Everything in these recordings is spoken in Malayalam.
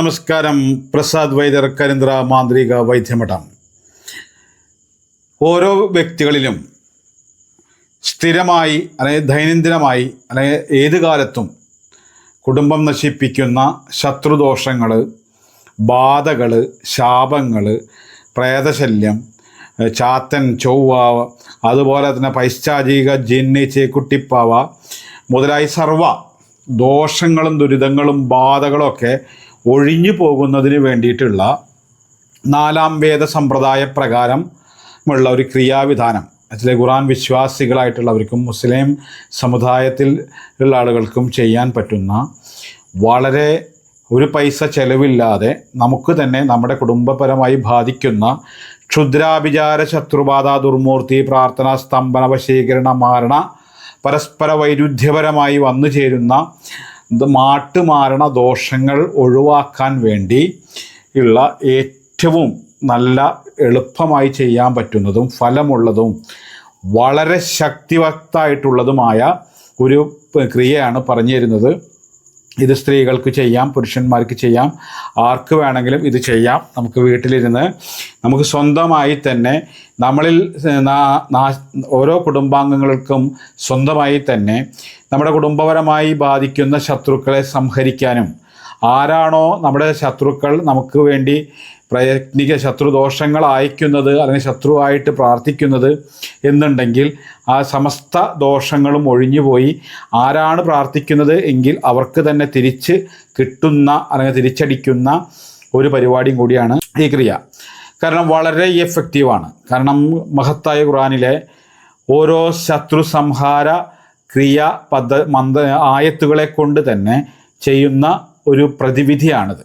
നമസ്കാരം. പ്രസാദ് വൈദ്യർ കരിന്ദ്ര മാന്ത്രിക വൈദ്യമഠം. ഓരോ വ്യക്തികളിലും സ്ഥിരമായി അല്ലെങ്കിൽ ദൈനംദിനമായി അല്ലെങ്കിൽ ഏത് കാലത്തും കുടുംബം നശിപ്പിക്കുന്ന ശത്രുദോഷങ്ങൾ ബാധകൾ ശാപങ്ങൾ പ്രേതശല്യം ചാത്തൻ ചൊവ്വ അതുപോലെ തന്നെ പൈശാചിക ജിന്നി ചേക്കുട്ടിപ്പാവ മുതലായി സർവ ദോഷങ്ങളും ദുരിതങ്ങളും ബാധകളൊക്കെ ഒഴിഞ്ഞു പോകുന്നതിന് വേണ്ടിയിട്ടുള്ള നാലാം വേദ സമ്പ്രദായ പ്രകാരം ഉള്ള ഒരു ക്രിയാവിധാനം. അതിലെ ഖുറാൻ വിശ്വാസികളായിട്ടുള്ളവർക്കും മുസ്ലിം സമുദായത്തിൽ ഉള്ള ആളുകൾക്കും ചെയ്യാൻ പറ്റുന്ന വളരെ ഒരു പൈസ ചെലവില്ലാതെ നമുക്ക് തന്നെ നമ്മുടെ കുടുംബപരമായി ബാധിക്കുന്ന ക്ഷുദ്രാഭിചാര ശത്രുബാധ ദുർമൂർത്തി പ്രാർത്ഥന സ്തംഭന വശീകരണ മാരണ പരസ്പര വൈരുദ്ധ്യപരമായി വന്നു ചേരുന്ന ഇത് മാട്ടുമാരണ ദോഷങ്ങൾ ഒഴിവാക്കാൻ വേണ്ടി ഉള്ള ഏറ്റവും നല്ല എളുപ്പമായി ചെയ്യാൻ പറ്റുന്നതും ഫലമുള്ളതും വളരെ ശക്തിവത്തായിട്ടുള്ളതുമായ ഒരു ക്രിയയാണ് പറഞ്ഞു തരുന്നത് ഇത് സ്ത്രീകൾക്ക് ചെയ്യാം പുരുഷന്മാർക്ക് ചെയ്യാം ആർക്ക് വേണമെങ്കിലും ഇത് ചെയ്യാം. നമുക്ക് വീട്ടിലിരുന്ന് നമുക്ക് സ്വന്തമായി തന്നെ നമ്മളിൽ ഓരോ കുടുംബാംഗങ്ങൾക്കും സ്വന്തമായി തന്നെ നമ്മുടെ കുടുംബപരമായി ബാധിക്കുന്ന ശത്രുക്കളെ സംഹരിക്കാനും ആരാണോ നമ്മുടെ ശത്രുക്കൾ നമുക്ക് വേണ്ടി പ്രയത്നിക ശത്രുദോഷങ്ങൾ അയക്കുന്നത് അല്ലെങ്കിൽ ശത്രുവായിട്ട് പ്രാർത്ഥിക്കുന്നത് എന്നുണ്ടെങ്കിൽ ആ സമസ്ത ദോഷങ്ങളും ഒഴിഞ്ഞുപോയി ആരാണ് പ്രാർത്ഥിക്കുന്നത് എങ്കിൽ അവർക്ക് തന്നെ തിരിച്ച് കിട്ടുന്ന അല്ലെങ്കിൽ തിരിച്ചടിക്കുന്ന ഒരു പരിപാടിയും കൂടിയാണ് ഈ ക്രിയ. കാരണം വളരെ എഫക്റ്റീവാണ് കാരണം മഹത്തായ ഖുറാനിലെ ഓരോ ശത്രു സംഹാര ക്രിയ പദ്ധ ആയത്തുകളെ കൊണ്ട് തന്നെ ചെയ്യുന്ന ഒരു പ്രതിവിധിയാണിത്.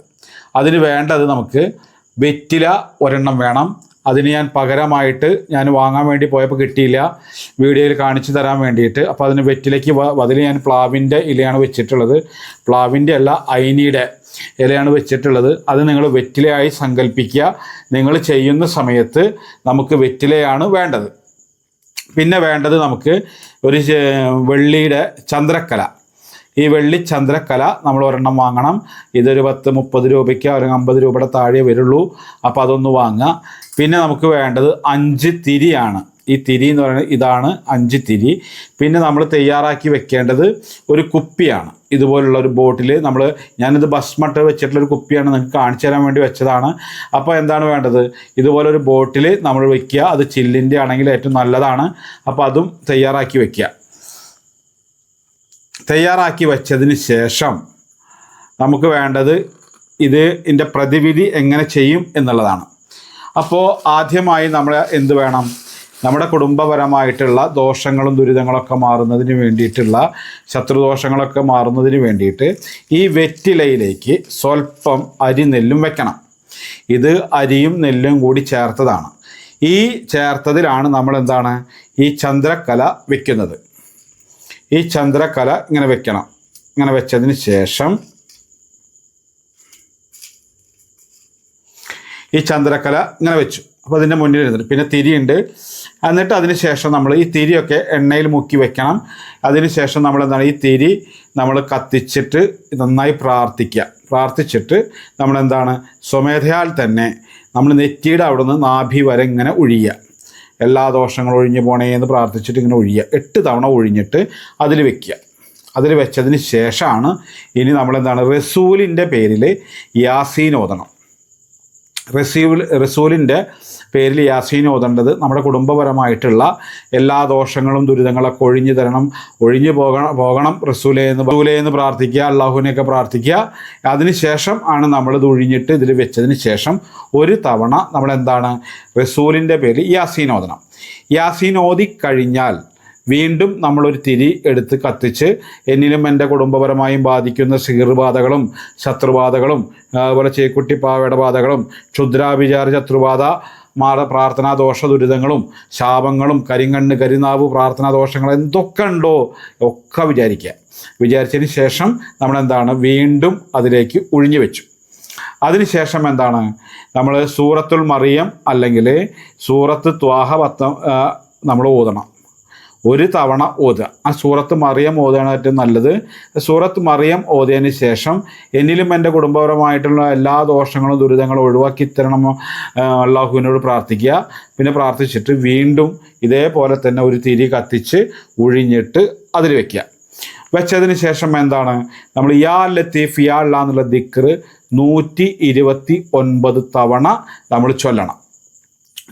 അതിന് വേണ്ടത് നമുക്ക് വെറ്റില ഒരെണ്ണം വേണം. അതിന് ഞാൻ പകരമായിട്ട് ഞാൻ വാങ്ങാൻ വേണ്ടി പോയപ്പോൾ കിട്ടിയില്ല. വീഡിയോയിൽ കാണിച്ചു തരാൻ വേണ്ടിയിട്ട്. അപ്പോൾ അതിന് വെറ്റിലയ്ക്ക് അതിൽ ഞാൻ പ്ലാവിന്റെ ഇലയാണ് വെച്ചിട്ടുള്ളത്. പ്ലാവിന്റെ അല്ല അയിനിയുടെ ഇലയാണ് വെച്ചിട്ടുള്ളത്. അത് നിങ്ങൾ വെറ്റിലയായി സങ്കല്പിക്കുക. നിങ്ങൾ ചെയ്യുന്ന സമയത്ത് നമുക്ക് വെറ്റിലയാണ് വേണ്ടത്. പിന്നെ വേണ്ടത് നമുക്ക് ഒരു വെള്ളിയുടെ ചന്ദ്രക്കല. ഈ വെള്ളി ചന്ദ്രക്കല നമ്മൾ ഒരെണ്ണം വാങ്ങണം. ഇതൊരു പത്ത് മുപ്പത് രൂപയ്ക്ക് ഒരു അമ്പത് രൂപയുടെ താഴെ വരുള്ളൂ. അപ്പോൾ അതൊന്ന് വാങ്ങുക. പിന്നെ നമുക്ക് വേണ്ടത് അഞ്ച് തിരിയാണ്. ഈ തിരി എന്ന് പറയുന്നത് ഇതാണ് അഞ്ച് തിരി. പിന്നെ നമ്മൾ തയ്യാറാക്കി വെക്കേണ്ടത് ഒരു കുപ്പിയാണ്. ഇതുപോലുള്ള ഒരു ബോട്ടിൽ നമ്മൾ ഞാനിത് ഭസ്മട്ട് വെച്ചിട്ടുള്ള ഒരു കുപ്പിയാണ് നിങ്ങൾക്ക് കാണിച്ചു തരാൻ വേണ്ടി വെച്ചതാണ്. അപ്പോൾ എന്താണ് വേണ്ടത്? ഇതുപോലെ ഒരു ബോട്ടിൽ നമ്മൾ വെക്കുക. അത് ചില്ലിന്റെ ആണെങ്കിൽ ഏറ്റവും നല്ലതാണ്. അപ്പോൾ അതും തയ്യാറാക്കി വെക്കുക. തയ്യാറാക്കി വെച്ചതിന് ശേഷം നമുക്ക് വേണ്ടത് ഇത് ഇതിന്റെ പ്രതിവിധി എങ്ങനെ ചെയ്യും എന്നുള്ളതാണ്. അപ്പോൾ ആദ്യമായി നമ്മൾ എന്ത് വേണം? നമ്മുടെ കുടുംബപരമായിട്ടുള്ള ദോഷങ്ങളും ദുരിതങ്ങളൊക്കെ മാറുന്നതിന് വേണ്ടിയിട്ടുള്ള ശത്രുദോഷങ്ങളൊക്കെ മാറുന്നതിന് വേണ്ടിയിട്ട് ഈ വെറ്റിലയിലേക്ക് സ്വല്പം അരി നെല്ലും വെക്കണം. ഇത് അരിയും നെല്ലും കൂടി ചേർത്തതാണ്. ഈ ചേർത്തതിലാണ് നമ്മൾ എന്താണ് ഈ ചന്ദ്രക്കല വെക്കുന്നത്. ഈ ചന്ദ്രക്കല ഇങ്ങനെ വെക്കണം. ഇങ്ങനെ വെച്ചതിന് ശേഷം ഈ ചന്ദ്രക്കല ഇങ്ങനെ വെച്ചു. അപ്പോൾ അതിന്റെ മുന്നിൽ ഇരുന്നിട്ട് പിന്നെ തിരിയുണ്ട്. എന്നിട്ട് അതിന് ശേഷം നമ്മൾ ഈ തിരിയൊക്കെ എണ്ണയിൽ മുക്കി വെക്കണം. അതിന് ശേഷം നമ്മൾ എന്താണ് ഈ തിരി നമ്മൾ കത്തിച്ചിട്ട് നന്നായി പ്രാർത്ഥിക്കുക. പ്രാർത്ഥിച്ചിട്ട് നമ്മൾ എന്താണ് സ്വമേധയാൽ തന്നെ നമ്മൾ നെറ്റിയുടെ അവിടുന്ന് നാഭി വരെ ഇങ്ങനെ ഒഴിയുക. എല്ലാ ദോഷങ്ങളും ഒഴിഞ്ഞു പോണേ എന്ന് പ്രാർത്ഥിച്ചിട്ട് ഇങ്ങനെ ഒഴിയുക എട്ട് തവണ ഒഴിഞ്ഞിട്ട് അതിൽ വെക്കുക അതിൽ വെച്ചതിന് ശേഷമാണ് ഇനി നമ്മളെന്താണ്? റസൂലിന്റെ പേരിൽ യാസീൻ ഓതണം. റസീൽ റസൂലിന്റെ പേരിൽ യാസീൻ ഓതേണ്ടത് നമ്മുടെ കുടുംബപരമായിട്ടുള്ള എല്ലാ ദോഷങ്ങളും ദുരിതങ്ങളൊക്കെ ഒഴിഞ്ഞു തരണം ഒഴിഞ്ഞു പോകണം പോകണം റസൂലെ എന്ന് റസൂലെ എന്ന് പ്രാർത്ഥിക്കുക അള്ളാഹുവിനെയൊക്കെ പ്രാർത്ഥിക്കുക. അതിനുശേഷം ആണ് നമ്മളിത് ഒഴിഞ്ഞിട്ട് ഇതിൽ വെച്ചതിന് ശേഷം ഒരു തവണ നമ്മൾ എന്താണ് റസൂലിന്റെ പേരിൽ യാസീൻ ഓതണം. യാസീൻ ഓതി കഴിഞ്ഞാൽ വീണ്ടും നമ്മളൊരു തിരി എടുത്ത് കത്തിച്ച് എന്നിലും എന്റെ കുടുംബപരമായും ബാധിക്കുന്ന സിഹിർബാധകളും ശത്രുബാധകളും അതുപോലെ ചേക്കുട്ടിപ്പാവയുടെ ബാധകളും ക്ഷുദ്രാഭിചാര ശത്രുബാധ മാറ പ്രാർത്ഥനാ ദോഷ ദുരിതങ്ങളും ശാപങ്ങളും കരിങ്കണ്ണ് കരിനാവ് പ്രാർത്ഥനാ ദോഷങ്ങൾ എന്തൊക്കെ ഉണ്ടോ ഒക്കെ വിചാരിക്കുക. വിചാരിച്ചതിന് ശേഷം നമ്മളെന്താണ് വീണ്ടും അതിലേക്ക് ഒഴിഞ്ഞു വെച്ചു. അതിനുശേഷം എന്താണ്? നമ്മൾ സൂറത്തുൽ മറിയം അല്ലെങ്കിൽ സൂറത്ത് ത്വാഹ പത്തം നമ്മൾ ഓതണം. ഒരു തവണ ഓതുക. ആ സൂറത്ത് മറിയം ഓതുകയാണ് ഏറ്റവും നല്ലത്. സൂറത്ത് മറിയം ഓതിയതിന് ശേഷം എന്നിലും എന്റെ കുടുംബപരമായിട്ടുള്ള എല്ലാ ദോഷങ്ങളും ദുരിതങ്ങളും ഒഴിവാക്കി തരണം അള്ളാഹുവിനോട് പ്രാർത്ഥിക്കുക. പിന്നെ പ്രാർത്ഥിച്ചിട്ട് വീണ്ടും ഇതേപോലെ തന്നെ ഒരു തിരി കത്തിച്ച് ഒഴിഞ്ഞിട്ട് അതിൽ വെക്കുക. വെച്ചതിന് ശേഷം എന്താണ്? നമ്മൾ യാ ലത്തീഫ് യാ എന്നുള്ള ദിക്ർ നൂറ്റി ഇരുപത്തി ഒൻപത് തവണ നമ്മൾ ചൊല്ലണം.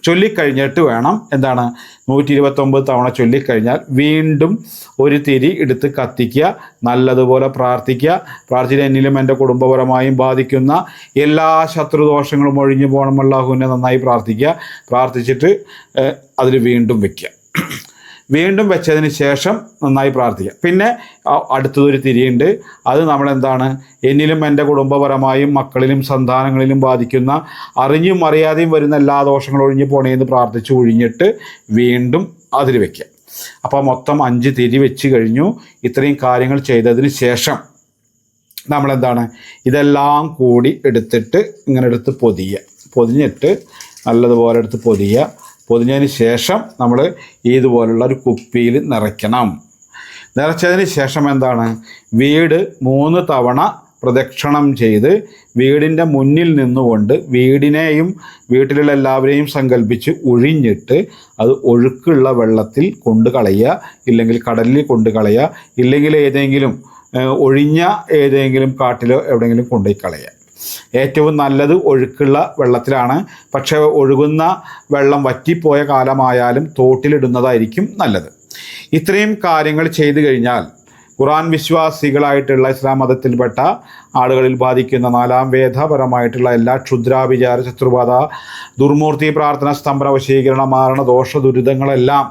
ചൊല്ലിക്കഴിഞ്ഞിട്ട് വേണം എന്താണ് നൂറ്റി ഇരുപത്തൊമ്പത് തവണ ചൊല്ലിക്കഴിഞ്ഞാൽ വീണ്ടും ഒരു തിരി എടുത്ത് കത്തിക്കുക നല്ലതുപോലെ പ്രാർത്ഥിക്കുക പ്രാർത്ഥിച്ച എന്നിലും എന്റെ കുടുംബപരമായും ബാധിക്കുന്ന എല്ലാ ശത്രുദോഷങ്ങളും ഒഴിഞ്ഞു പോകണം. ഹുനെ നന്നായി പ്രാർത്ഥിക്കുക. പ്രാർത്ഥിച്ചിട്ട് അതിൽ വീണ്ടും വെക്കുക. വീണ്ടും വെച്ചതിന് ശേഷം നന്നായി പ്രാർത്ഥിക്കുക പിന്നെ അടുത്തതൊരു തിരിയുണ്ട്. അത് നമ്മളെന്താണ്? എന്നിലും എന്റെ കുടുംബപരമായും മക്കളിലും സന്താനങ്ങളിലും ബാധിക്കുന്ന അറിഞ്ഞും അറിയാതെയും വരുന്ന എല്ലാ ദോഷങ്ങളും ഒഴിഞ്ഞു പോണേന്ന് പ്രാർത്ഥിച്ച് ഒഴിഞ്ഞിട്ട് വീണ്ടും അതിൽ വയ്ക്കുക അപ്പോൾ മൊത്തം അഞ്ച് തിരി വെച്ച് കഴിഞ്ഞു. ഇത്രയും കാര്യങ്ങൾ ചെയ്തതിന് ശേഷം നമ്മളെന്താണ്? ഇതെല്ലാം കൂടി എടുത്തിട്ട് ഇങ്ങനെ എടുത്ത് പൊതിയുക പൊതിഞ്ഞിട്ട് നല്ലതുപോലെ എടുത്ത് പൊതിയുക പൊതിഞ്ഞതിന് ശേഷം നമ്മൾ ഇതുപോലുള്ള ഒരു കുപ്പിയിൽ നിറയ്ക്കണം. നിറച്ചതിന് ശേഷം എന്താണ്? വീട് മൂന്ന് തവണ പ്രദക്ഷിണം ചെയ്ത് വീടിന്റെ മുന്നിൽ നിന്നുകൊണ്ട് വീടിനെയും വീട്ടിലുള്ള എല്ലാവരെയും സങ്കല്പിച്ച് ഒഴിഞ്ഞിട്ട് അത് ഒഴുക്കുള്ള വെള്ളത്തിൽ കൊണ്ട് കളയുക ഇല്ലെങ്കിൽ കടലിൽ കൊണ്ട് കളയുക ഇല്ലെങ്കിൽ ഏതെങ്കിലും ഒഴിഞ്ഞ ഏതെങ്കിലും കാട്ടിലോ എവിടെയെങ്കിലും കൊണ്ടുപോയി കളയുക. ഏറ്റവും നല്ലത് ഒഴുക്കുള്ള വെള്ളത്തിലാണ്. പക്ഷേ ഒഴുകുന്ന വെള്ളം വറ്റിപ്പോയ കാലമായാലും തോട്ടിലിടുന്നതായിരിക്കും നല്ലത്. ഇത്രയും കാര്യങ്ങൾ ചെയ്തു കഴിഞ്ഞാൽ ഖുറാൻ വിശ്വാസികളായിട്ടുള്ള ഇസ്ലാം മതത്തിൽപ്പെട്ട ആളുകളിൽ ബാധിക്കുന്ന നാലാം വേദപരമായിട്ടുള്ള എല്ലാ ക്ഷുദ്രാവിചാര ശത്രുബാധ ദുർമൂർത്തി പ്രാർത്ഥന സ്തംഭന വശീകരണ മാരണ ദോഷ ദുരിതങ്ങളെല്ലാം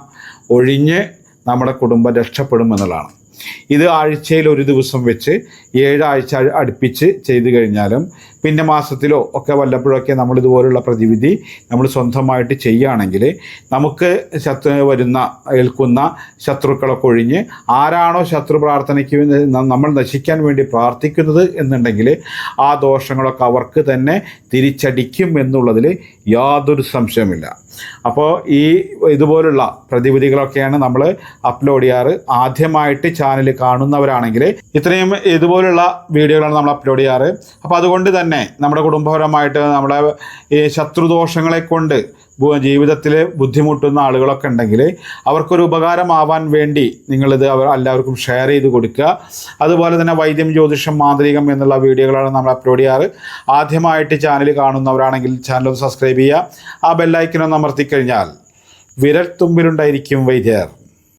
ഒഴിഞ്ഞ് നമ്മുടെ കുടുംബം രക്ഷപ്പെടും എന്നുള്ളതാണ്. ഇത് ആഴ്ചയിൽ ഒരു ദിവസം വെച്ച് ഏഴാഴ്ച അടുപ്പിച്ച് ചെയ്തു കഴിഞ്ഞാലും പിന്നെ മാസത്തിലോ ഒക്കെ വല്ലപ്പോഴൊക്കെ നമ്മൾ ഇതുപോലുള്ള പ്രതിവിധി നമ്മൾ സ്വന്തമായിട്ട് ചെയ്യുകയാണെങ്കിൽ നമുക്ക് ശത്രു വരുന്ന ഏൽക്കുന്ന ശത്രുക്കളൊക്കെ ഒഴിഞ്ഞ് ആരാണോ ശത്രു പ്രാർത്ഥനയ്ക്ക് നമ്മൾ നശിക്കാൻ വേണ്ടി പ്രാർത്ഥിക്കുന്നത് എന്നുണ്ടെങ്കിൽ ആ ദോഷങ്ങളൊക്കെ അവർക്ക് തന്നെ തിരിച്ചടിക്കും എന്നുള്ളതിൽ യാതൊരു സംശയമില്ല അപ്പോൾ ഈ ഇതുപോലുള്ള പ്രതിവിധികളൊക്കെയാണ് നമ്മൾ അപ്ലോഡ് ചെയ്യാറ്. ആദ്യമായിട്ട് ചാനൽ കാണുന്നവരാണെങ്കിൽ ഇത്രയും ഇതുപോലുള്ള വീഡിയോകളാണ് നമ്മൾ അപ്ലോഡ് ചെയ്യാറ്. അപ്പോൾ അതുകൊണ്ട് തന്നെ നമ്മുടെ കുടുംബപരമായിട്ട് നമ്മുടെ ഈ ശത്രുദോഷങ്ങളെ കൊണ്ട് ജീവിതത്തിൽ ബുദ്ധിമുട്ടുന്ന ആളുകളൊക്കെ ഉണ്ടെങ്കിൽ അവർക്കൊരു ഉപകാരമാവാൻ വേണ്ടി നിങ്ങളിത് അവർ എല്ലാവർക്കും ഷെയർ ചെയ്ത് കൊടുക്കുക. അതുപോലെ തന്നെ വൈദ്യം ജ്യോതിഷം മാന്ത്രികം എന്നുള്ള വീഡിയോകളാണ് നമ്മൾ അപ്ലോഡ് ചെയ്യാറ്. ആദ്യമായിട്ട് ചാനൽ കാണുന്നവരാണെങ്കിൽ ചാനൽ സബ്സ്ക്രൈബ് ചെയ്യുക. ആ ബെല്ലൈക്കനൊന്ന് അമർത്തിക്കഴിഞ്ഞാൽ വിരൽ തുമ്പിലുണ്ടായിരിക്കും വൈദ്യർ.